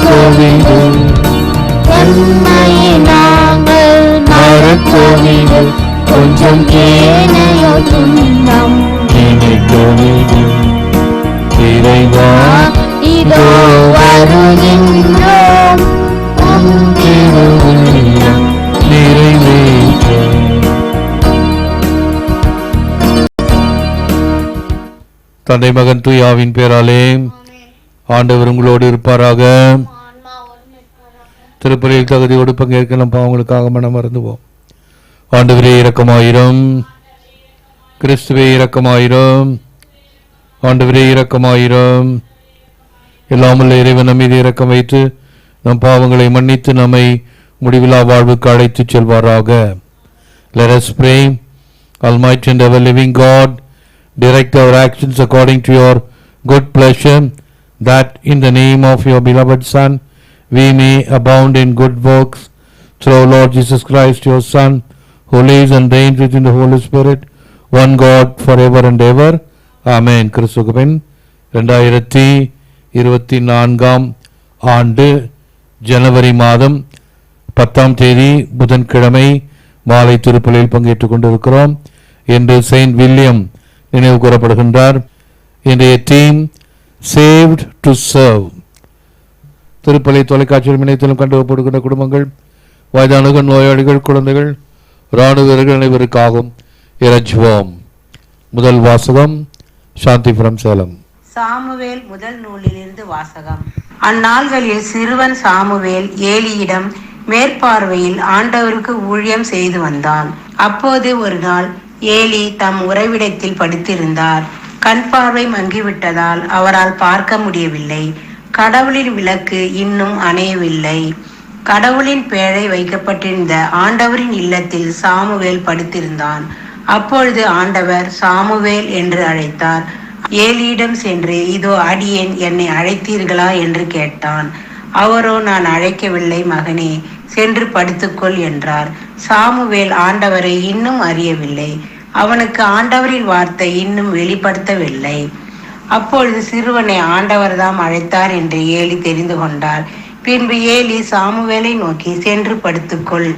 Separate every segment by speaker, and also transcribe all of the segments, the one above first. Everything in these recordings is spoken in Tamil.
Speaker 1: மறக்கவிடும்
Speaker 2: என்னையை நாங்கள்
Speaker 1: மறக்கவிடும் கொஞ்சம்
Speaker 2: ஏனையோ துன்பம்.
Speaker 1: நினைக்கவிடும் இறைவா
Speaker 2: இதோ வருகின்றோம்.
Speaker 1: உம் திருவுள்ளம் நிறைவேற்ற தந்தை மகன் தூயாவின் பேராலே ஆண்டவர் உங்களோடு இருப்பாராக. திருப்பலியில் தகுதியோடு பங்கேற்கலாம். பாவங்களுக்காக மனம் மறந்துவோம் ஆண்டவரே இரக்கமாயிரம். கிறிஸ்துவே இரக்கமாயிரம். ஆண்டவரே இரக்கமாயிரம். எல்லாமல்ல இறைவன் மீது இரக்கம் வைத்து நம் பாவங்களை மன்னித்து நம்மை முடிவிலா வாழ்வுக்கு அழைத்துச் செல்வாராக. Let us pray. Almighty and ever living God, direct our actions according to your good pleasure, that in the name of your beloved Son, we may abound in good works through our Lord Jesus Christ, your Son, who lives and reigns within the Holy Spirit, one God forever and ever. Amen. கிறிஸ்துவின் ரெண்டாயிரத்தி இருபத்தி நான்காம் ஆண்டு ஜனவரி மாதம் பத்தாம் தேதி புதன்கிழமை மாலை திருப்பலியில் பங்கேற்றுக் கொண்டிருக்கிறோம் இன்று செயின்ட் வில்லியம் நினைவு கூறப்படுகின்றார் இன்றைய டீம் சேவ்ட் டு சர்வ் திருப்பலை தொலைக்காட்சியில் இணையத்திலும் கண்டுபடுகின்ற குடும்பங்கள் வயதானவர்கள் நோயாளிகள் குழந்தைகள் இராணுவ வீரர்கள் அனைவருக்காகவும் இறைஞ்சுவோம். முதல் வாசகம் சாந்திபுரம் சேலம்.
Speaker 3: சாமுவேல் முதல் நூலிலிருந்து வாசகம். அந்நாள்களில் சிறுவன் சாமுவேல் ஏலியிடம் மேற்பார்வையில் ஆண்டவருக்கு ஊழியம் செய்து வந்தான். அப்போது ஒரு நாள் ஏலி தம் உறைவிடத்தில் படுத்திருந்தார். கண் பார்வை மங்கிவிட்டதால் அவரால் பார்க்க முடியவில்லை. கடவுளின் விளக்கு இன்னும் அணையவில்லை. கடவுளின் பேழை வைக்கப்பட்டிருந்த ஆண்டவரின் இல்லத்தில் சாமுவேல் படுத்திருந்தான். அப்பொழுது ஆண்டவர் சாமுவேல் என்று அழைத்தார். ஏலியிடம் சென்று இதோ அடியேன் என்னை அழைத்தீர்களா? என்று கேட்டான். அவரோ நான் அழைக்கவில்லை மகனே சென்று படுத்துக்கொள் என்றார். சாமுவேல் ஆண்டவரை இன்னும் அறியவில்லை. அவனுக்கு ஆண்டவரின் வார்த்தை இன்னும் வெளிப்படுத்தவில்லை. அப்பொழுது சிறுவனை ஆண்டவர்தாம் அழைத்தார் என்று ஏலி தெரிந்து கொண்டார் பின்பு ஏலி சாமுவேலை நோக்கி சென்று படுத்துக்கொள்.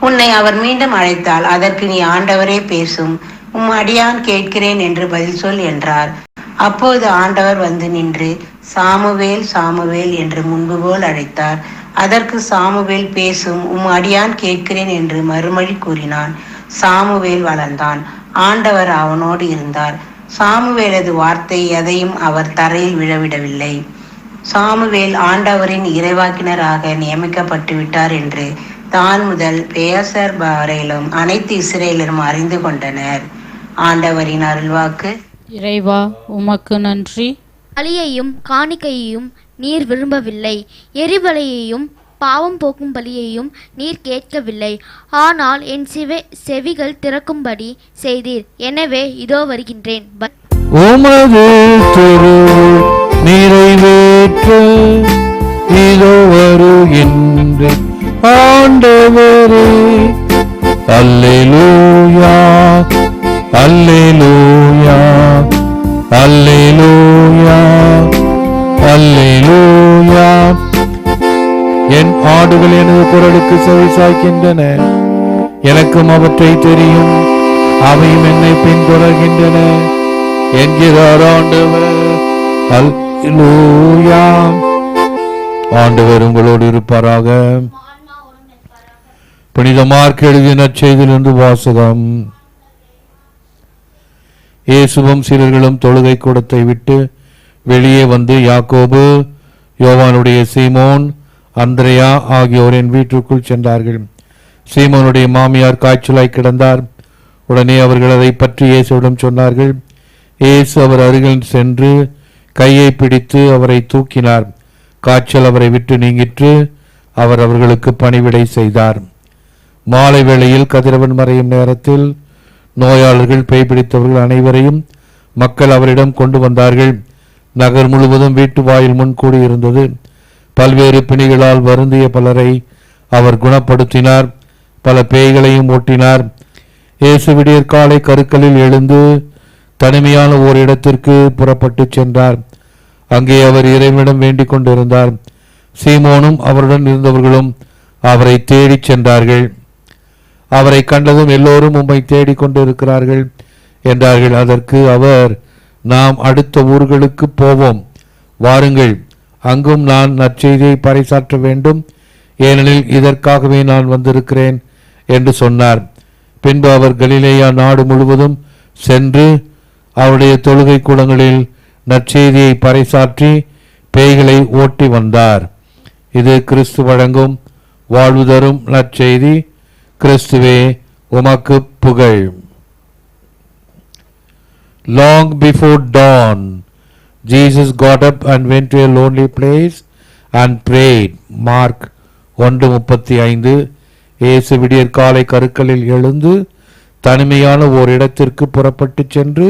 Speaker 3: உன்னை அவர் மீண்டும் அழைத்தால் அதற்கு நீ ஆண்டவரே பேசும். உம் அடியான் கேட்கிறேன் என்று பதில் சொல் என்றார். அப்போது ஆண்டவர் வந்து நின்று சாமுவேல் சாமுவேல் என்று முன்பு போல் அழைத்தார். அதற்கு சாமுவேல் பேசும் உம் அடியான் கேட்கிறேன் என்று மறுமொழி கூறினான். சாமுவேல் வளர்ந்தான். ஆண்டவர் அவனோடு இருந்தார். சாமுவேலது வார்த்தை எதையும் அவர் தரையில் விழவிடவில்லை. சாமுவேல் ஆண்டவரின் இறைவாக்கினராக நியமிக்கப்பட்டு விட்டார் என்று தான் முதல் பேசர் வரையிலும் அனைத்து இஸ்ரேலரும் அறிந்து கொண்டனர். ஆண்டவரின் அருள்வாக்கு.
Speaker 4: இறைவா உமக்கு நன்றி.
Speaker 5: பலியையும் காணிக்கையையும் நீர் விரும்பவில்லை. எரிபலியையும் பாவம் போக்கும் பலியையும் நீர் கேட்கவில்லை. ஆனால் என் சிவ செவிகள் திறக்கும்படி செய்தீர். எனவே இதோ வருகின்றேன். ப-
Speaker 1: உமது திரு நிறைவேற்ற இதோ வருகின்ற. ஆண்டவரே அல்லேலூயா அல்லேலூயா அல்லேலூயா அல்லேலூயா. என் ஆடுகள் எனது குரலுக்கு செவிசாய்க்கின்றன. எனக்கும் அவற்றை தெரியும். அவையும் என்னை பின்தொடர்கின்றன. என்கிறார் ஆண்டவர். ஆண்டவர் உங்களோடு இருப்பாராக. புனித மார்க் எழுதிய நற்செய்தியிலிருந்து வாசகம். இயேசுவும் சிலர்களும் தொழுகை கூடத்தை விட்டு வெளியே வந்து யாக்கோபு யோவானுடைய சீமோன் அந்திரையா ஆகியோரின் வீட்டிற்குள் சென்றார்கள். சீமோனுடைய மாமியார் காய்ச்சலாய் கிடந்தார். உடனே அவர்கள் அதை பற்றி இயேசுவிடம் சொன்னார்கள். இயேசு அவர் அருகில் சென்று கையை பிடித்து அவரை தூக்கினார். காய்ச்சல் அவரை விட்டு நீங்கிற்று. அவர் அவர்களுக்கு பணிவிடை செய்தார். மாலை வேளையில் கதிரவன் மறையும் நேரத்தில் நோயாளர்கள் பேய் பிடித்தவர்கள் அனைவரையும் மக்கள் அவரிடம் கொண்டு வந்தார்கள். நகர் முழுவதும் வீட்டு வாயில் முன் கூடியிருந்தது. பல்வேறு பிணிகளால் வருந்திய பலரை அவர் குணப்படுத்தினார். பல பேய்களையும் ஓட்டினார். இயேசு விடியற் காலை கருக்களில் எழுந்து தனிமையான ஓர் இடத்திற்கு புறப்பட்டுச் சென்றார். அங்கே அவர் இறைவனிடம் வேண்டிக் கொண்டிருந்தார். சீமோனும் அவருடன் இருந்தவர்களும் அவரை தேடிச் சென்றார்கள். அவரை கண்டதும் எல்லோரும் உம்மை தேடிக் கொண்டிருக்கிறார்கள் என்றார்கள். அதற்கு அவர் நாம் அடுத்த ஊர்களுக்கு போவோம். வாருங்கள். அங்கும் நான் நற்செய்தியை பறைசாற்ற வேண்டும். ஏனெனில் இதற்காகவே நான் வந்திருக்கிறேன் என்று சொன்னார். பின்பு அவர் கலிலேயா நாடு முழுவதும் சென்று அவருடைய தொழுகை கூடங்களில் நற்செய்தியை பறைசாற்றி பேய்களை ஓட்டி வந்தார். இது கிறிஸ்து வழங்கும் வாழ்வு தரும் நற்செய்தி. கிறிஸ்துவே உமக்கு புகழ். Long before dawn Jesus got up and went to a lonely place and prayed. ஒன்று முப்பத்தி ஐந்து. இயேசு விடியற் காலை கருக்களில் எழுந்து தனிமையான ஓர் இடத்திற்கு புறப்பட்டு சென்று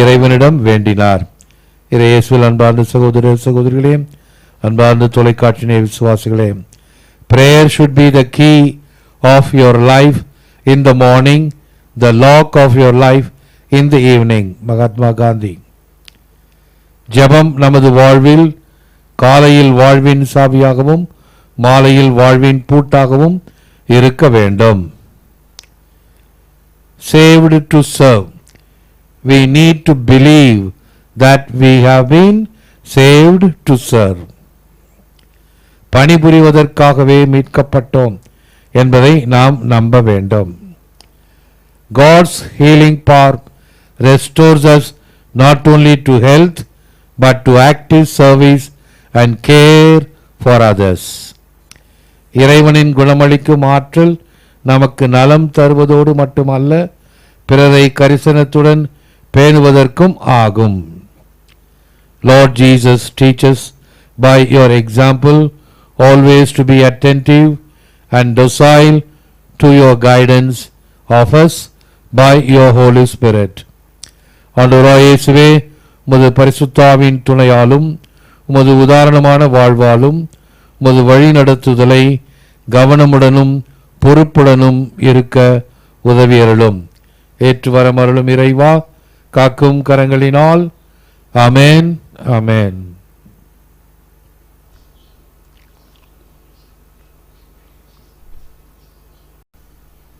Speaker 1: இறைவனிடம் வேண்டினார். இறையேசுவில் அன்பார்ந்த சகோதர சகோதரிகளே அன்பார்ந்த தொலைக்காட்சி விசுவாசிகளே prayer should be the key of your life in the morning the lock of your life in the evening Mahatma Gandhi. ஜெபம் நமது வாழ்வில் காலையில் வாழ்வின் சாவியாகவும் மாலையில் வாழ்வின் பூட்டாகவும் இருக்க வேண்டும் saved to serve we need to believe that we have been saved to serve பணிபுரிவதற்காகவே மீட்கப்பட்டோம் என்பதை நாம் நம்ப வேண்டும் God's healing power restores not only to health but to active service and care for others. இறைவனின் குணமளிக்கும் ஆற்றல் நமக்கு நலம் தருவதோடு மட்டுமல்ல பிறரை கரிசனத்துடன் பேணுவதற்கும் ஆகும் Lord Jesus teaches by your example always to be attentive and docile to your guidance of us by your Holy Spirit. ஆண்டவராய் இயேசுவே உமது பரிசுத்தாவின் துணையாலும் உமது உதாரணமான வாழ்வாலும் உமது வழிநடத்துதலை கவனமுடனும் பொறுப்புடனும் இருக்க உதவியருளும். ஏற்று வரமருளும் இறைவா காக்கும் கரங்களினால். அமேன் அமேன்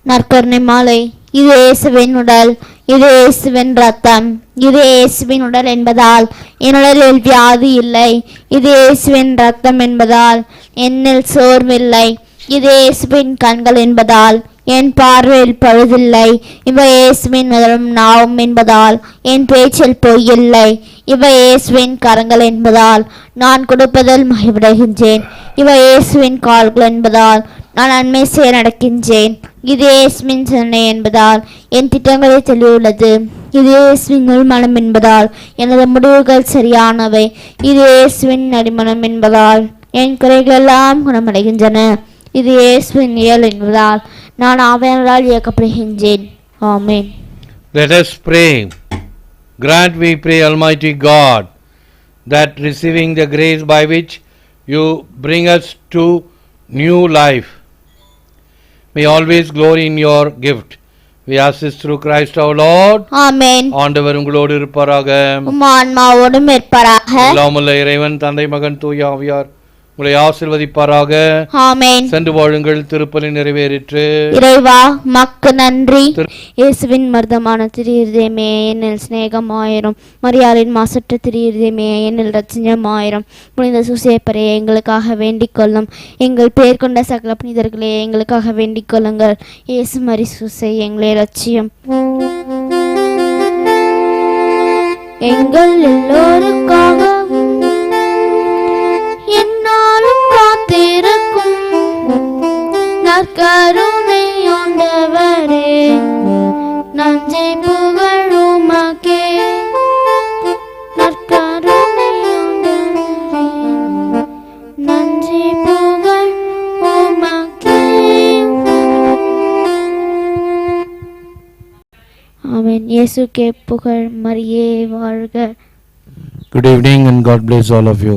Speaker 2: நற்கருணை மாலை. இது இயேசுவின் உடல் இது இயேசுவின் ரத்தம் இது இயேசுவின் உடல் என்பதால் என்னுடலில் வியாதி இல்லை. இது இயேசுவின் ரத்தம் என்பதால் என்னில் சோர்வில்லை. இது இயேசுவின் கண்கள் என்பதால் என் பார்வையில் பழுதில்லை. இவை இயேசுவின் முதலும் நாவும் என்பதால் என் பேச்சில் பொய்யில்லை இவை இயேசுவின் கரங்கள் என்பதால் நான் கொடுப்பதில் மகிழ்விடுகின்றேன். இவை இயேசுவின் கால்கள் என்பதால் நான் நன்மை செய்ய நடக்கின்றேன். இது இயேசுவின் சிந்தனை என்பதால் என் திட்டங்களை தெளிவுள்ளது இது இயேசுவின் உள்மனம் என்பதால் எனது முடிவுகள் சரியானவை. இது இயேசுவின் நடிமனம் என்பதால் என் குறைகள் எல்லாம் குணமடைகின்றன. இது இயேசுவின் இயல் என்பதால் நான் ஆவையாளரால் இயக்கப்படுகின்றேன். ஆமென்.
Speaker 1: Let us pray. Grant, we pray, Almighty God, that receiving the grace by which you bring us to new life, may always glory in your gift. We ask this through Christ our Lord.
Speaker 2: ஆமென்
Speaker 1: ஆண்டவர் உங்களோடு இருப்பாராக
Speaker 2: உம் ஆன்மாவோடும் இருப்பாராக
Speaker 1: எல்லாமுள்ள இறைவன் தந்தை மகன் தூய ஆவியார் உங்களை ஆசிர்வதிப்பாராக.
Speaker 2: ஆமென்.
Speaker 1: சென்று வாழுங்கள் திருப்பலி நிறைவேறிற்று.
Speaker 2: இறைவா மக்கு நன்றி. இயேசுவின் மர்தமான திரு இருதயமே என்னில் சிநேகமாயிரும். மரியாளின் மாசற்ற திரு இருதயமே என்னில் ரட்சணமாயிரும் புனித சுசேப்பரே எங்களுக்காக வேண்டிக் கொள்ளும். எங்கள் பேர் கொண்ட சகல புனிதர்களே எங்களுக்காக வேண்டிக் கொள்ளுங்கள். இயேசு மரி சுசை எங்களை ரட்சியம். எங்கள் எல்லோருக்காகவும் நாளும் காத்திருக்கும். நற்கருணை ஆண்டவரே நஞ்சை புகழுமாக்கே நற்கருணை ஆண்டவரே புகழ் இயேசுக்கே புகழ் மரியே வாழ்க.
Speaker 1: Good evening and God bless all of you.